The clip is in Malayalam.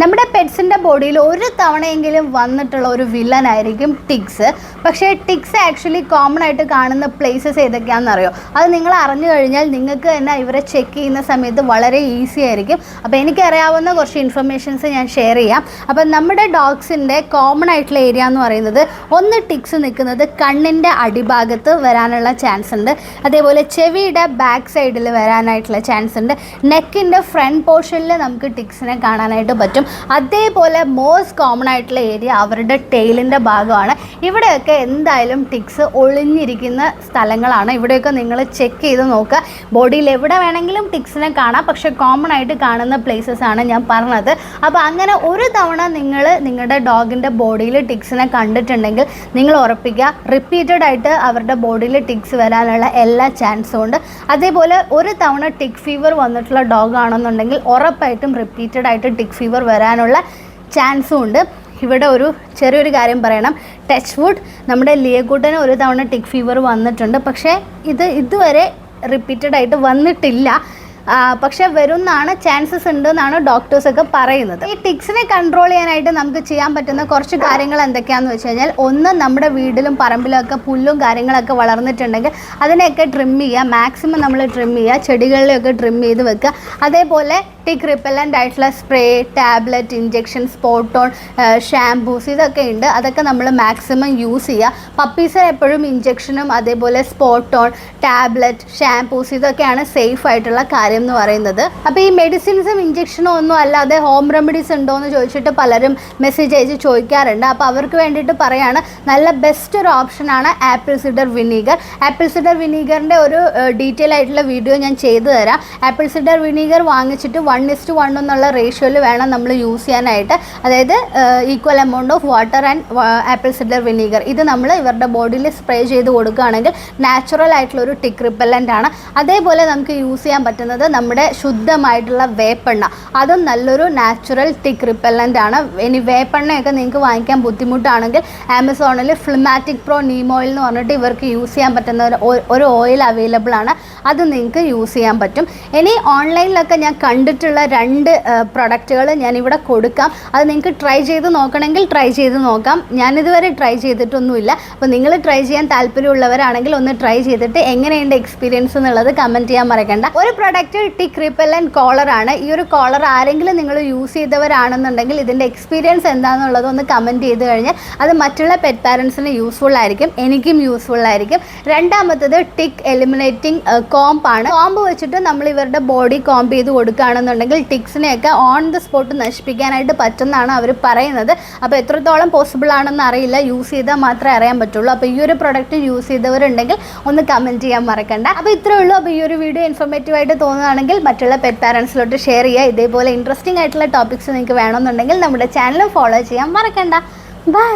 നമ്മുടെ പെറ്റ്സിന്റെ ബോഡിയിൽ ഒരു തവണയെങ്കിലും വന്നിട്ടുള്ള ഒരു വില്ലൻ ആയിരിക്കും ടിക്സ്. പക്ഷേ ടിക്സ് ആക്ച്വലി കോമൺ ആയിട്ട് കാണുന്ന പ്ലേസസ് ഏതൊക്കെയാണെന്ന് അത് നിങ്ങൾ അറിഞ്ഞു കഴിഞ്ഞാൽ നിങ്ങൾക്ക് തന്നെ ഇവരെ ചെക്ക് ചെയ്യുന്ന സമയത്ത് വളരെ ഈസി ആയിരിക്കും. അപ്പോൾ എനിക്കറിയാവുന്ന കുറച്ച് ഇൻഫർമേഷൻസ് ഞാൻ ഷെയർ ചെയ്യാം. അപ്പോൾ നമ്മുടെ ഡോഗ്സിന്റെ കോമൺ ആയിട്ടുള്ള ഏരിയ എന്ന് പറയുന്നത് ഒന്ന് ടിക്സ് നിൽക്കുന്നത് കണ്ണിന്റെ അടിഭാഗത്ത് വരാനുള്ള ചാൻസ് ഉണ്ട്. അതേപോലെ ചെവിയുടെ ബാക്ക് സൈഡിൽ വരാനായിട്ടുള്ള ചാൻസ് ഉണ്ട്. നെക്കിന്റെ ഫ്രണ്ട് പോർഷനിൽ നമുക്ക് ടിക്സിനെ കാണാനായിട്ട് പറ്റും. അതേപോലെ മോസ്റ്റ് കോമൺ ആയിട്ടുള്ള ഏരിയ അവരുടെ ടെയിലിന്റെ ഭാഗമാണ്. ഇവിടെയൊക്കെ എന്തായാലും ടിക്സ് ഒളിഞ്ഞിരിക്കുന്ന സ്ഥലങ്ങളാണ്. ഇവിടെയൊക്കെ നിങ്ങൾ ചെക്ക് ചെയ്ത് നോക്കുക. ബോഡിയിൽ എവിടെ വേണമെങ്കിലും ടിക്സിനെ കാണാം. പക്ഷെ കോമൺ ആയിട്ട് കാണുന്ന പ്ലേസസ് ആണ് ഞാൻ പറഞ്ഞത്. അപ്പോൾ അങ്ങനെ ഒരു തവണ നിങ്ങൾ നിങ്ങളുടെ ഡോഗിന്റെ ബോഡിയിൽ ടിക്സിനെ കണ്ടിട്ടുണ്ടെങ്കിൽ നിങ്ങൾ ഉറപ്പിക്കുക. റിപ്പീറ്റഡ് ആയിട്ട് അവരുടെ ബോഡിയിൽ ടിക്സ് വരാനുള്ള എല്ലാ ചാൻസും ഉണ്ട്. അതേപോലെ ഒരു തവണ ടിക് ഫീവർ വന്നിട്ടുള്ള ഡോഗ് ആണെന്നുണ്ടെങ്കിൽ ഉറപ്പായിട്ടും റിപ്പീറ്റഡ് ആയിട്ട് ടിക് ഫീവർ വരാനുള്ള ചാൻസും ഉണ്ട്. ഇവിടെ ഒരു ചെറിയൊരു കാര്യം പറയണം. ടച്ച് വുഡ് നമ്മുടെ ലിയക്കൂട്ടന് ഒരു തവണ ടിക് ഫീവർ വന്നിട്ടുണ്ട്. പക്ഷേ ഇത് ഇതുവരെ റിപ്പീറ്റഡ് ആയിട്ട് വന്നിട്ടില്ല. പക്ഷെ വരുന്നാണ് ചാൻസസ് ഉണ്ട് എന്നാണ് ഡോക്ടേഴ്സൊക്കെ പറയുന്നത്. ഈ ടിക്സിനെ കൺട്രോൾ ചെയ്യാനായിട്ട് നമുക്ക് ചെയ്യാൻ പറ്റുന്ന കുറച്ച് കാര്യങ്ങൾ എന്തൊക്കെയാണെന്ന് വെച്ച് കഴിഞ്ഞാൽ ഒന്ന് നമ്മുടെ വീട്ടിലും പറമ്പിലൊക്കെ പുല്ലും കാര്യങ്ങളൊക്കെ വളർന്നിട്ടുണ്ടെങ്കിൽ അതിനെയൊക്കെ ട്രിം ചെയ്യുക. മാക്സിമം നമ്മൾ ട്രിം ചെയ്യുക. ചെടികളിലൊക്കെ ട്രിം ചെയ്ത് വെക്കുക. അതേപോലെ ടിക് റിപ്പല്ലന്റ് ആയിട്ടുള്ള spray tablet injection spot on shampoos ഇതൊക്കെ ഉണ്ട്. അതൊക്കെ നമ്മൾ മാക്സിമം യൂസ് ചെയ്യുക പപ്പീസിന് എപ്പോഴും ഇഞ്ചെക്ഷനും അതേപോലെ സ്പോട്ടോൺ ടാബ്ലറ്റ് ഷാംപൂസ് ഇതൊക്കെയാണ് സേഫ് ആയിട്ടുള്ള കാര്യം എന്ന് പറയുന്നത്. അപ്പോൾ ഈ മെഡിസിൻസും ഇഞ്ചെക്ഷനും ഒന്നും അല്ലാതെ ഹോം റെമഡീസ് ഉണ്ടോ എന്ന് ചോദിച്ചിട്ട് പലരും മെസ്സേജ് അയച്ച് ചോദിക്കാറുണ്ട്. അപ്പോൾ അവർക്ക് വേണ്ടിയിട്ട് പറയാണ് നല്ല ബെസ്റ്റ് ഒരു ഓപ്ഷനാണ് apple cider vinegar apple cider വിനീഗറിന്റെ ഒരു ഡീറ്റെയിൽ ആയിട്ടുള്ള വീഡിയോ ഞാൻ ചെയ്തു തരാം. ആപ്പിൾ സിഡർ വിനീഗർ വാങ്ങിച്ചിട്ട് വൺ ഇസ്റ്റ് വൺ എന്നുള്ള റേഷ്യോയിൽ വേണം നമ്മൾ യൂസ് ചെയ്യാനായിട്ട്. അതായത് equal amount of water and apple cider vinegar ഇത് നമ്മൾ ഇവരുടെ ബോഡിയിൽ സ്പ്രേ ചെയ്ത് കൊടുക്കുകയാണെങ്കിൽ നാച്ചുറൽ ആയിട്ടുള്ള ഒരു ടിക് റിപ്പല്ലന്റ് ആണ്. അതേപോലെ നമുക്ക് യൂസ് ചെയ്യാൻ പറ്റുന്നത് നമ്മുടെ ശുദ്ധമായിട്ടുള്ള വേപ്പെണ്ണ. അതും നല്ലൊരു നാച്ചുറൽ ടിക് റിപ്പല്ലന്റ് ആണ്. ഇനി വേപ്പെണ്ണയൊക്കെ നിങ്ങൾക്ക് വാങ്ങിക്കാൻ ബുദ്ധിമുട്ടാണെങ്കിൽ ആമസോണിൽ ഫ്ലിമാറ്റിക് പ്രോ നീമോയിൽ എന്ന് പറഞ്ഞിട്ട് ഇവർക്ക് യൂസ് ചെയ്യാൻ പറ്റുന്ന ഒരു ഓയിൽ അവൈലബിൾ ആണ്. അത് നിങ്ങൾക്ക് യൂസ് ചെയ്യാൻ പറ്റും. ഇനി ഓൺലൈനിലൊക്കെ ഞാൻ കണ്ടിട്ടുള്ള രണ്ട് പ്രൊഡക്റ്റുകൾ ഞാനിവിടെ കൊടുക്കാം. അത് നിങ്ങൾക്ക് ട്രൈ ചെയ്ത് നോക്കണമെങ്കിൽ ട്രൈ ചെയ്ത് നോക്കാം. ഞാനിതുവരെ ട്രൈ ചെയ്തിട്ടൊന്നുമില്ല. അപ്പോൾ നിങ്ങൾ ട്രൈ ചെയ്യാൻ താല്പര്യമുള്ളവരാണെങ്കിൽ ഒന്ന് ട്രൈ ചെയ്തിട്ട് എങ്ങനെയുണ്ട് എക്സ്പീരിയൻസ് എന്നുള്ളത് കമന്റ് ചെയ്യാൻ മറക്കണ്ട. ഒരു പ്രൊഡക്റ്റ് ടിക് ആൻഡ് കോളർ ആണ്. ഈ ഒരു കോളർ ആരെങ്കിലും നിങ്ങൾ യൂസ് ചെയ്തവരാണെന്നുണ്ടെങ്കിൽ ഇതിന്റെ എക്സ്പീരിയൻസ് എന്താണെന്നുള്ളത് ഒന്ന് കമന്റ് ചെയ്ത് കഴിഞ്ഞാൽ അത് മറ്റുള്ള പെറ്റ് പാരൻസിന് യൂസ്ഫുൾ ആയിരിക്കും. എനിക്കും യൂസ്ഫുൾ ആയിരിക്കും. രണ്ടാമത്തത് ടിക് എലിമിനേറ്റിംഗ് കോമ്പാണ് കോമ്പ് വെച്ചിട്ട് നമ്മൾ ഇവരുടെ ബോഡി കോമ്പ് ചെയ്ത് കൊടുക്കുകയാണെന്നുണ്ടെങ്കിൽ ടിക്സിനെയൊക്കെ ഓൺ ദ സ്പോട്ട് നശിപ്പിക്കാനായിട്ട് പറ്റുമെന്നാണ് അവർ പറയുന്നത്. അപ്പോൾ എത്രത്തോളം പോസിബിൾ ആണെന്ന് അറിയില്ല. യൂസ് ചെയ്താൽ മാത്രമേ അറിയാൻ പറ്റുള്ളൂ. അപ്പോൾ ഈ ഒരു പ്രൊഡക്റ്റ് യൂസ് ചെയ്തവരുണ്ടെങ്കിൽ ഒന്ന് കമന്റ് ചെയ്യാൻ മറക്കണ്ട. അപ്പോൾ ഇത്രേ ഉള്ളൂ. അപ്പോൾ ഈ ഒരു വീഡിയോ ഇൻഫോർമേറ്റീവ് ആയിട്ട് തോന്നുകയാണെങ്കിൽ മറ്റുള്ള പെറ്റ് പാരൻസിലോട്ട് ഷെയർ ചെയ്യുക. ഇതേപോലെ ഇൻട്രസ്റ്റിംഗ് ആയിട്ടുള്ള ടോപ്പിക്സ് നിങ്ങൾക്ക് വേണമെന്നുണ്ടെങ്കിൽ നമ്മുടെ ചാനൽ ഫോളോ ചെയ്യാൻ മറക്കണ്ട. ബൈ